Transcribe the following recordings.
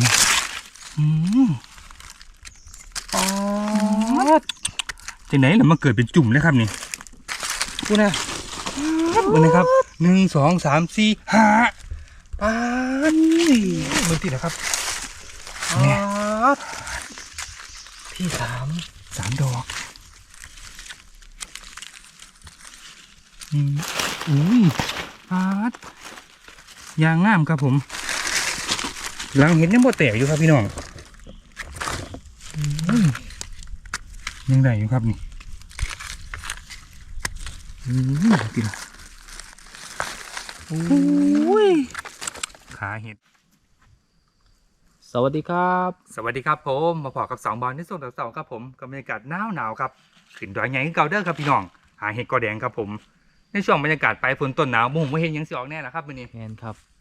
นี่อืมอ๋อจังไหนล่ะมาเกิดเป็นจุ่มเลยครับนี่พูดนะเบิ่งนะครับหนึ่งสองสามสี่ห้าป้าดมือติดนะครับเนี่เนี่ยยที่สามสามดอกอืมอุ้ยป้าดยางงามครับผม หลังเห็นยังบ่แตกอยู่ครับพี่น้องอืมยังได้อยู่ครับนี่อืมติดละอุ้ยขาเห็ด สวัสดีครับ สวัสดีครับผม มาพอกับสองบอลในส่วนต่อสองครับผมกับบรรยากาศหนาวหนาวๆครับ ขึ้นดอยใหญ่ขึ้นเก่าเด้อครับพี่น้อง หาเห็ดกอแดงครับผม ในช่วงบรรยากาศปลายฝนต้นหนาวบุ้งไม่เห็นหยังสิออกแน่ละครับมื้อนี้แมนครับอุ้ย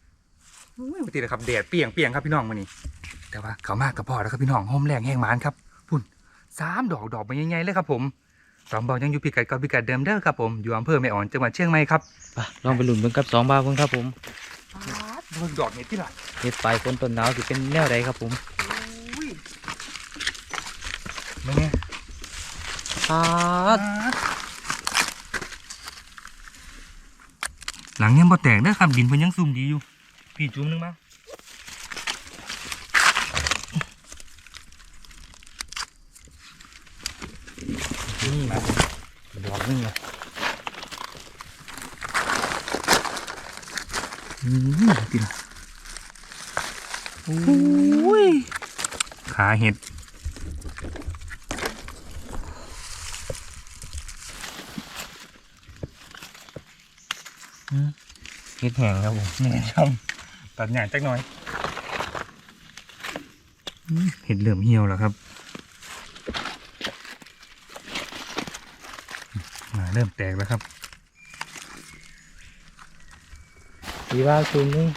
ปกติเลยครับแดดเปรียงเปรียงๆครับพี่น้องมื้อนี้แต่ว่าเขามากกับพ่อแล้วครับพี่น้องโฮมแรงแห้งหมานครับพุ่นสามดอกดอกมันใหญ่ๆเลยครับผมสองบอลยังอยู่พิกัดกับพิกัดเดิมเด้อครับผมอยู่อำเภอแม่อ่อนจังหวัดเชียงใหม่ครับไปลองไปหลุนเบิ่งกับสองบาทเบิ่งครับผมเบิ่งดอกเห็ดที่ละเห็ดปลายฝนต้นหนาวสิเป็นแนวใดครับผมไม่แน่ปาดหลังยังบ่แตกเด้อครับดินเพิ่นยังซุ่มดีอยู่ พี่จุ่มหนึงมานี่ครับผมดอกนึงเลยอืมติละอุ้ยขาเห็ดเห็ดแห้งครับผมแม่ช่อง ตัดหยาดจักหน่อยอืมเห็ดเหลื่อมเหี่ยวแล้วครับอ่าเริ่มแตกแล้วครับสีว่าซูมนึง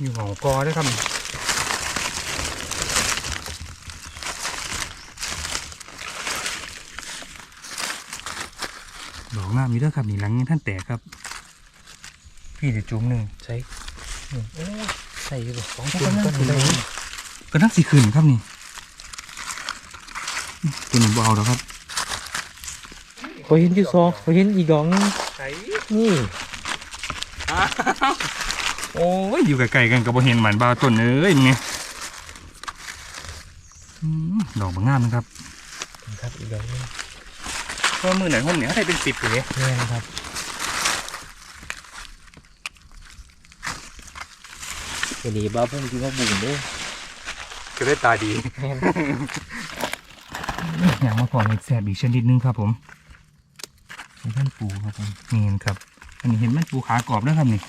อยู่ของกอด้วยครับดอกงามอยู่เด้วยครับนี่หลังยังท่านแตกครับ พี่จะจุ่มหนึ่งใช่โอ้ใส่อยู่บ่สองจุ่จุ่มมก็ก็ได้ได้ก็นักสีขึ้นครับนี่ตัวหนึ่งเบเอาแล้วครับพอเห็นอยู่สองพอเห็นอีกดอกนึงใส่นี่โอ้ยอยู่ไกลๆกันกับบ่เห็นหมันบาวต้นเอ้ยมึงไงอืมดอกบางงามนะครับครับอีกดอกนึงเพราะมือไหนห้องเหนียวได้เป็นสิบเลยแม่นครับ เดี๋ยวนี้บ้าเพิ่งกินว่าบุ๋มเด้อก็ได้ตาดีแม่นอยากมาขอเห็ดแสบอีกชนิดนึงครับผมเห็ดท่านปูครับผมนี่ครับ อันนี้เห็นมันปูขากรอบด้วยครับนี่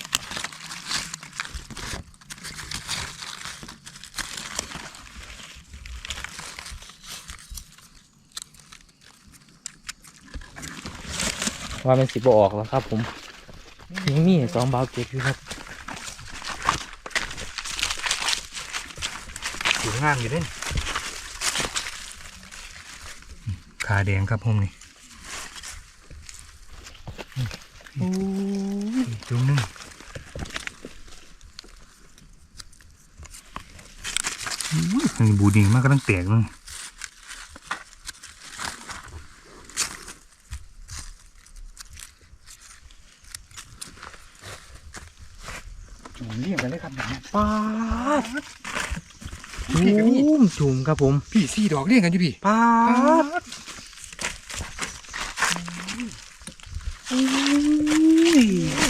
ว่ามันสิบออกแล้วครับผมยังมีสองบาทเก็บอยู่ครับ ถืองามอยู่ด้นขาแดงครับผมนี่โอ้ยจุ่มหนึงอุ้ยอันนี้บูดีมากก็ต้องแตกนึงยจุ่มเรียบกันเลยครับเนี่ย ป้าด พี่กับนี่ จุ่มจุ่มครับผม พี่สี่ดอกเรียงกันอยู่พี่ป้าปาดด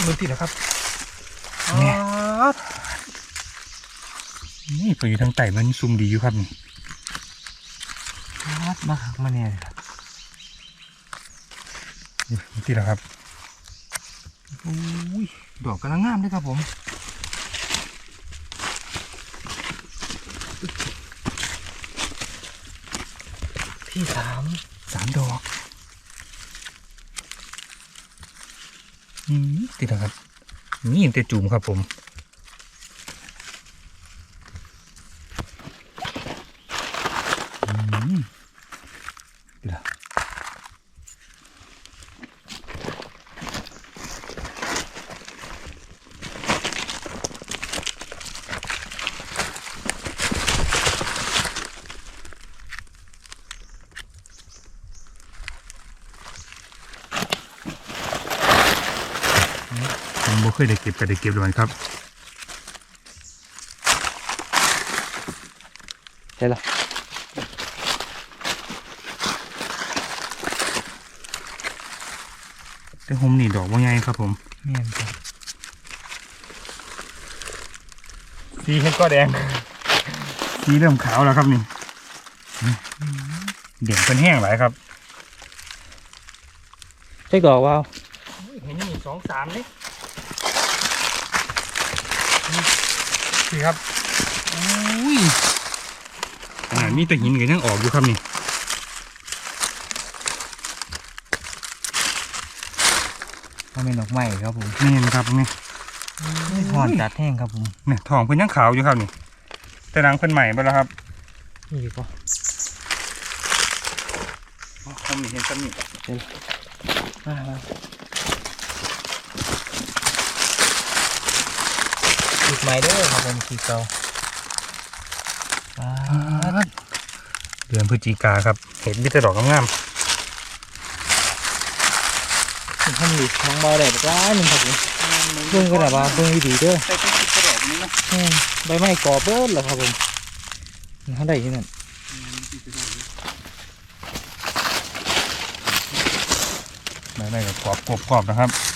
มือติดนะครับเนี่ป้ายดนี่ตัวอยู่ทางไต่มันซุ่มดีอยู่ครับนี่ป้าดมาหักมาเนี่ยนี่มือติดแล้วครับโอ้ยดอกกำลังงามเลยครับผม ที่สามสามดอกอืมติดแล้วครับนี่ยังแต่จุ่มครับผมอืมติดแล้ว เค ยได้เก็บก็ได้เก็บเลยครับใช่ละแต่ผมนี่ดอกว่าไงครับผมแม่นครับสีเห็ดก็แดงสีเริ่มขาวแล้วครับนี่เด่นเป็นแห้งหลายครับใช่ดอกว่าวเห็นนี่สองสามนี่ นี่ครับอุ้ยอ่ามีแต่หินกันยังออกอยู่ครับนี่มันเป็นดอกไม้ครับผมนี่นะครับนี่หอนจัดแห้งครับผมเนี่ยทองเพิ่นยังขาวอยู่ครับนี่ แต่รังเพิ่นใหม่ไปแล้วครับนี่ก็ผมเห็นซ้ำนี่มามา อีกไม้เด้อครับผมสีเก่าอ่าเดือนพฤศจิกาครับ เห็นมีแต่ดอกงามถึงขั้นดิน้องบอลได้ปลาหนึ่งครับผมเบิ่งก็ได้ว่าเบิ่งดีๆเด้อใส่เป็นสิบกระดอกนี้นะแม่นใบไม้กรอบเบิดแล้วครับผมนี่เขาได้อยังนั่นไม่ไม่กับกรอบกรอบกรอบนะครับอุ้ย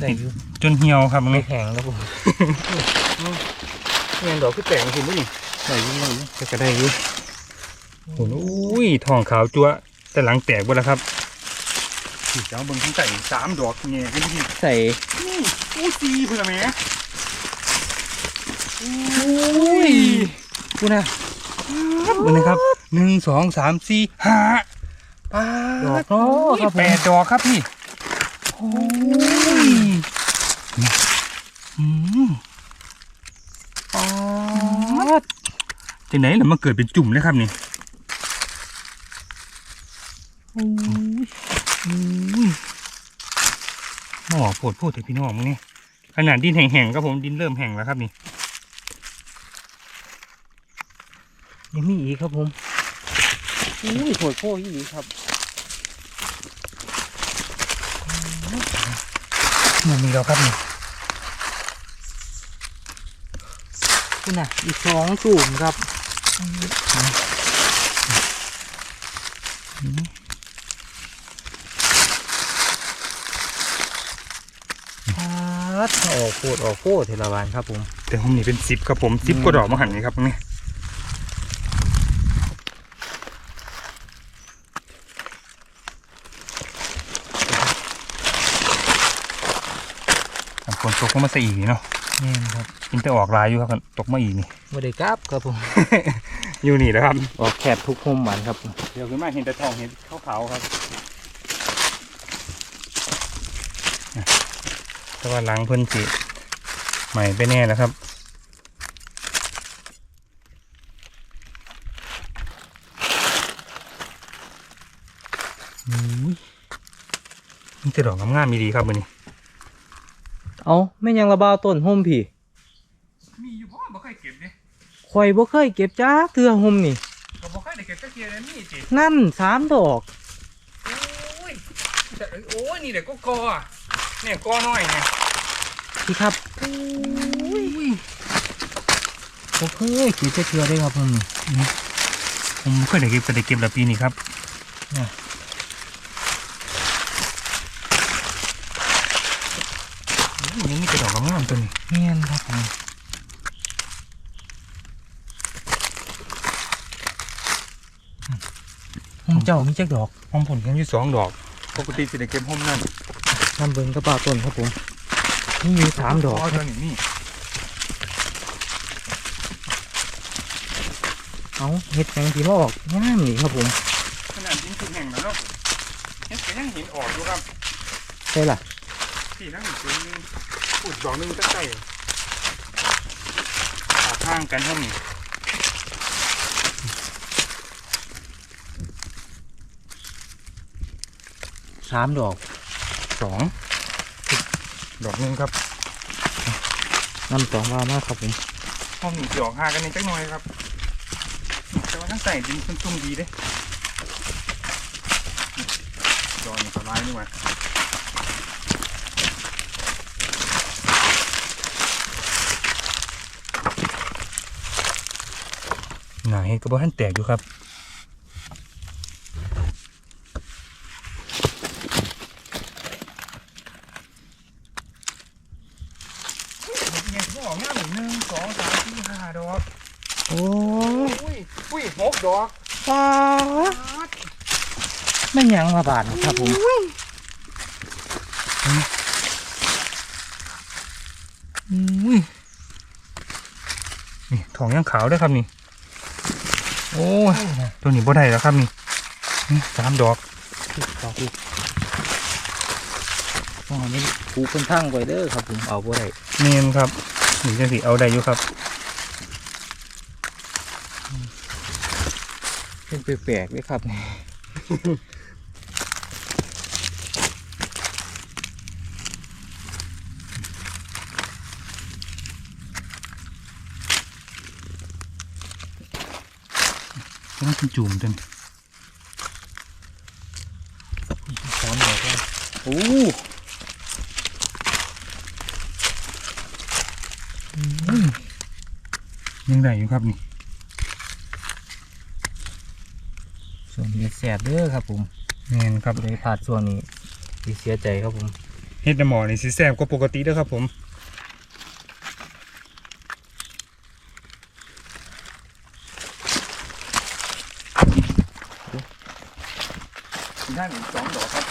ได้อยู่จนเหี่ยวครับไม่นี่แข็งครับผมเงี้ยดอกคือแต่งคุณด้วยนี่ได้อยู่ได้อยู่ก็ได้อยู่โอ้ยทองขาวจั๊วะแต่หลังแตกหมดแล้วครับที่เจ้าเบิ่งทั้งไก่สามดอกเงี้ยกันที่ใส่นี่อู้ซีเพื่อนแหม่อุ้ยพูดนะเบิ่งนะครับหนึ่งสองสามสี่ห้าป้าดอกเนาะครับผมแปดดอกครับพี่ โอ้ยอืมปาดจังไหนล่ะมาเกิดเป็นจุ่มเลยครับนี่หมอโพดโพดถอะพี่น้องมึงนี่ขนาดดินแห้งๆครับผมดินเริ่มแห้งแล้วครับนี่ยังมีอีกครับผมอุ้ยโผดโพ่ยี่ครับ มันมีแล้วครับนี่พูดนะอีกสองจุ่มครับปาดออกโคตรออกโคตรเทละวันครับผม แต่ผมนี่เป็นสิบครับผมสิบก็ดอกมาหันนี่ครับนี่ ฝนตกก็มาใส่อีกนี่เนาะนี่นครับกินแต่ออกลายอยู่ครับตกมาอีกนี่ไม่ได้กลับครับผมอยู่นี่นะครับออกแคบทุกมุมหมันครับผมเดี๋ยวขึ้นมาเห็นแต่ทองเห็นขาวๆครับแต่ว่าหลังเพิ่นสิใหม่ไปแน่แล้วครับอุ้ยมันจะดอกงามๆมีดีครับมือนี้ เอาไม่ยังระบาวต้นห่มพี่มีอยู่พ่อบ่เคยเก็บเนี่ยข่อยบ่เคยเก็บจ้าเตือห่มนี่ก็บ่เคยได้เก็บตะเกียบเลยมีจินั่นสามดอกโอ้ยแต่โอ้ยนี่เด็กก็กอเนี่ยกอน้อยเนี่ยพี่ครับบ่เคยเก็บจะเทือได้ครับผมนี่ผมเคยได้เก็บก็ได้เก็บแล้วปีนี้ครับ น่ะ โอ้ยยังมีแต่ดอกงามๆตัวนี้ เมียนครับผม ห่มเจ้ามีจักดอกห้องผลแค่อยู่สองดอก ปกติสิได้เก็บห้องนั่นน้ำเบิ่งกระป่าต้นครับผมนี่มีสามดอกอ๋อตัวนี้นี่เอาเห็ดแมงสีมาออกงามนี่ครับผมขนาดดินถึงแห่งแล้วเนาะเห็นก็ยังเห็นออกอยู่ครับใช่ล่ะสี่นั่งอีกตัวหนึงอุดดอกหนึงตั้งใจออกข้างกันเท่านี้ สามดอกสองดอกหนึ่งครับนั่นสองวามากครับผมห้องหนึ่งดอกห้ากันนี่จักหน่อยครับ แต่ว่าทั้งใส่ดินซุ่มๆดีเลยดอกนี่สบายนี่หว่าหนาเห็ดกระบอกท่านแตกอยู่ครับ ดก็ออกงามหนึ่งสองสามสี่ห้าดอกโอ้อุ้ยอุ้ยหกดอกฟ้าไม่ยังมาบาดนะครับผมอุ้ยนี่ทองยังขาวด้วยครับนี่ โอ้ยตัวนี้บ่ได้แล้วครับนี่นี่สามดอกดอกอีกอ๋อนี่ปูเป็นทั้งไว้เด้อครับผมเอาบ่ได้เนียนครับ นี่จังสิเอาได้อยู่ครับเป็นแปลกๆเลยครับนี่ต้องกินจุ่มจนสามดอกแล้วโอ้ ยังได้อยู่ครับนี่ส่วนนี้แสบเด้อครับผมเนียนครับเลยพลาดส่วนนี้สิเสียใจครับผมเฮ็ดน้ำหมอนี่สิแซ่บกว่าปกติเด้อครับผมด้านอีกสองดอกครับ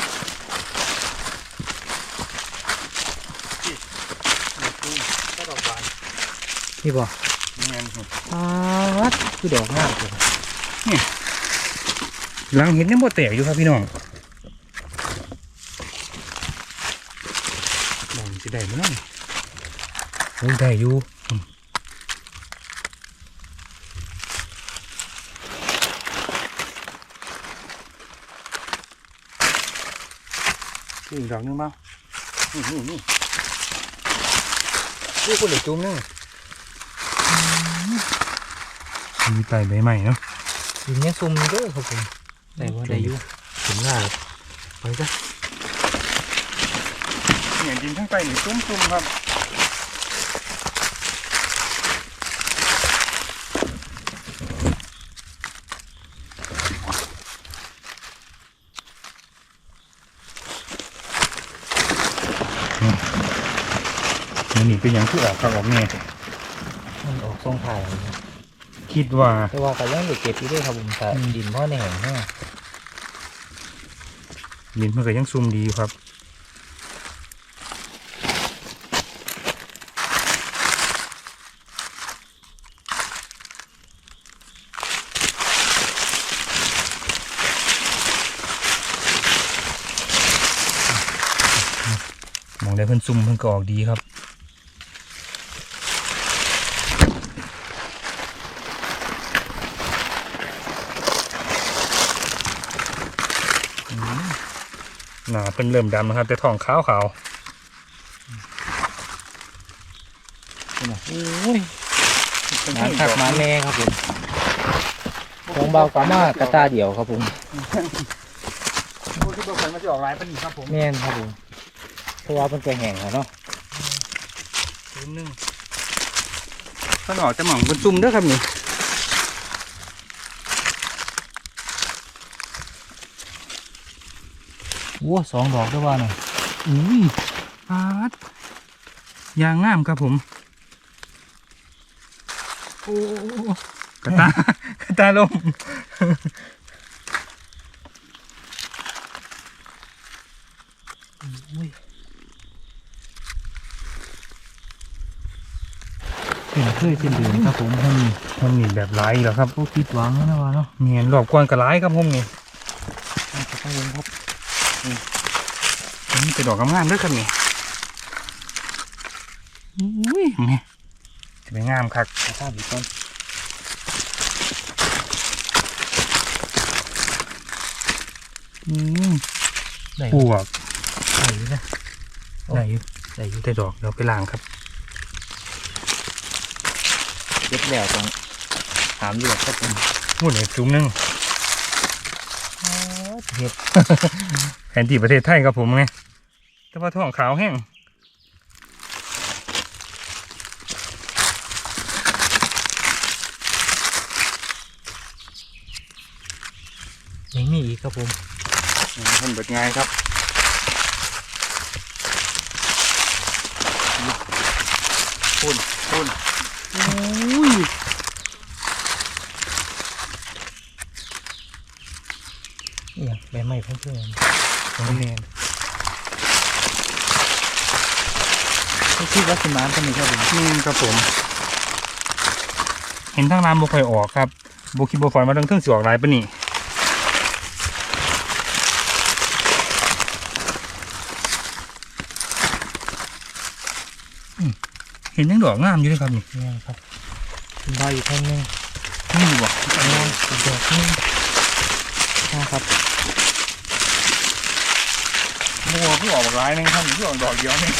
ก็ดอกบานนี่บ่ เนียนครับ พาด คือดอกงามเลยหลังเห็นยังบ่แตกอยู่ครับพี่น้องมองจะได้ไหมน้องโอ้ยได้อยู่อืมนี่อีกดอกหนึงเปล่านี่นี่นี่นี่คนเหลือจุ้มนึง มีไตใบใหม่เนาะดินยังซุ่มเด้อครับผมได้บ่ได้อยู่ถึงหน้าไปจ้ะเนี่ยดินทั้งไปนี่ตุ้มๆครับนี่นี่เป็นอย่างที่ออกครับออกเนี่ยมันออกทรงถ่ายนะ ครับคิดว่าแต่ว่าก็ยังได้เก็บอยู่ด้วยครับผมแต่อืมดินพ่อในแห่งเนี่ยดินมันก็ยังซุ่มดีอยู่ครับมองได้เพิ่นซุ่มเพิ่นก็ออกดีครับ หนาเป็นเริ่มดำนะครับแต่ท้องขาวขาวนี่นะโอ้ยหมาทักหมาแม่ครับผมของเบากามากระตาเดียวครับผมพูดที่บอกกันมันจะออกลายเป็นอีกครับผมแม่นครับผมเพราะว่ามันจะแห้งแล้วเนาะศูนย์หนึ่งข้างนอกจะหม่องเป็นซุ่มเด้อครับนี่ โอ้สองดอกด้วยว่าหน่อยอุ้ยอาดยางงามครับผม โอ้กระตากระตาลมอุ้ยเป็นเคยเป็นเดือนครับผมท่านมันนี่แบบไร้แล้วครับโอ้ผิดหวังด้วนะว่าเนาะเนียนรอบกวนกระไรครับผมนี่มันจะต้องเล่นครับ นี่เป็นดอกงามๆเด้อครับนี่นี่จะเป็นงามครับกระตาบีกก่อนอืมปวกได้อยู่นะได้อยู่ได้อยู่แต่ดอกเดี๋ยวไปล้างครับเย็บแล้วตรงถามอยู่ครับมพูดเลยซุ้มนึงเฮ็ด แผนที่ประเทศไทยครับผมไงแต่ว่าท้องขาวแห้งไม่มีอีกครับผมมันเบิดง่ายครับพุ่นพุ่นอุ้ยเนี่ยใบไม้เพื่อน โรงเรียนๆไม่คิดว่าสิมานก็มีครับผมนี่ครับผม เห็นทางน้ำบุคอยออกครับบุคิดบุฟอยมาทั้งเครื่องสิออกหลายปะนี่อืมเห็นยังดอกงามอยู่เลยครับนี่เนี่ยครับคุณดาวอยู่แท่งหนึงนี่บ่เนี่ยอีกดอกหนึงนะครับ มัวเพิ่ออกหลายหนึงครับเพิ่ออกดอกเดียวนี่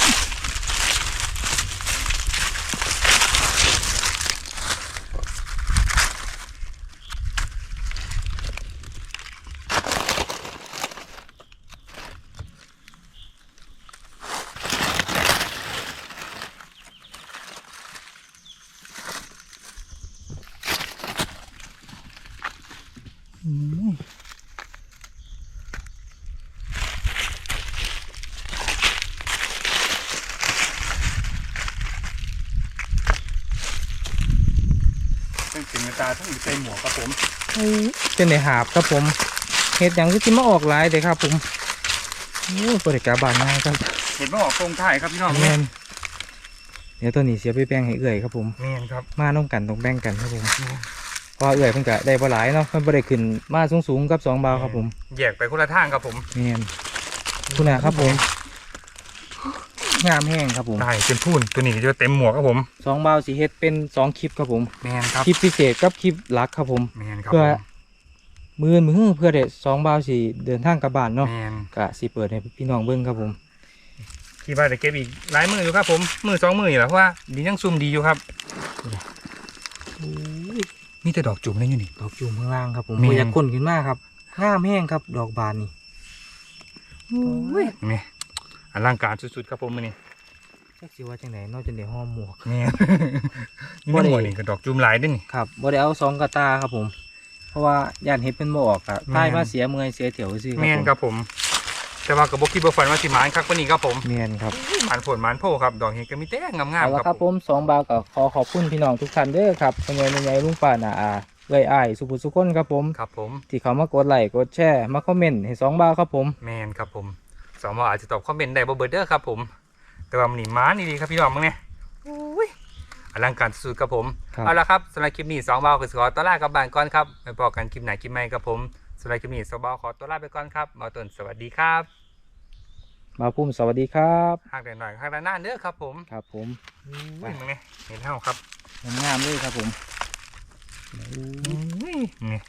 อืม เป็นสินตาต้องอยู่ ในหมวกครับผมเป็นในหาบครับผมเห็ดหยังก็ที่มาออกหลายเด้ครับผมโอ้บริการบานง่ายครับเห็นว่าออกตรงท้ายครับพี่น้องแมนเดี๋ยวตัวนี้เสียไปแบ่งให้เอื่อยครับผมแมนครับมาน้องกันต้องแบ่งกันครับผมเพราะว่าเอื่อยเพิ่นก็ได้บ่หลายเนาะเพิ่นบ่ได้ขึ้นมาสูงๆกับสองบาวครับผมแยกไปคนละทางครับผมแม่นคุณน่ะครับผม งามแห้งครับผม ได้เป็นพูนตัวนี้ก็จะเต็มหมวกครับผมสองบาวสีเฮ็ดเป็นสองคลิปครับผมแมนครับคลิปพิเศษกับคลิปหลักครับผมแมนครับเพื่อผมมือมือเพื่อเด็ดสองบาวสีเดินทางกลับบ้านเนาะแมนกะสิเปิดให้พี่น้องเบิ่งครับผมคิดว่าจะเก็บอีกหลายมืออยู่ครับผมมือสองมืออยู่แล้วเพราะว่าดียังซุ่มดีอยู่ครับมีแต่ดอกจุ่มเลยอยู่นี่ดอกจูมข้างล่างครับผมแม่นบ่อยากก้นขึ้นมากครับงามแห้งครับ ดอกบานนี่นี่อ ลังการสุดๆครับผมมือนี่จักสิว่าจังไหนนอกจากได้ห้อมหมวกแมนนี่บ่ไม่ได้หมดนี่ก็ดอกจุ่มหลายด้วยนี่ครับบ่ได้เอาสองกระตาครับผม เพราะว่าย่านเฮ็ดเป็นบ่ออกอะแม่นตายมาเสียเมื่อยเสียเถียวซื่อแมนคครับรับผม แต่ว่ากับบกี้บฝันว่าสิหมานครับวันนี้ครับผมผมแม่นครับหมานผลหมานโพครับ ดอกเห็ดก็มีแต่งามเอาๆละคครัรับบผมสองบาวก็ขอขอบคุณพี่น้องทุกท่านเด้อครับเป็นไงเป็นไงลุงป้าน่าอาเอ้ยอ้ายสุภุสุคนครับผมครับผม ที่เขามากดไลค์กดแชร์มาคอมเมนต์ให้สองบาวครับผมแมนครับผม สองมออาจจะตอบคอมเมนต์ได้บ่เบิดเด้อครับผม แต่ว่ามันนี่หมานนี่ดีครับพี่น้องมึงเนี่ยอุ้ยอลังการสุดๆครับผมครับเอาละครับสำหรับคลิปนี้สองเบาคือขอตัวลากับบ้านก่อนครับไปบอกกันคลิปไหนคลิปใหม่ครับผมสำหรับคลิปนี้สองเบาขอตัวลาไปก่อนครับมาต้นสวัสดีครับมาพุ่มสวัสดีครับห่างแต่หน่อยห่างแต่หน้าเด้อครับผมครับผมอุ้ยมึงเนี่ยเห็นเท่าครับงามๆเลยครับผมอุ้ยนี่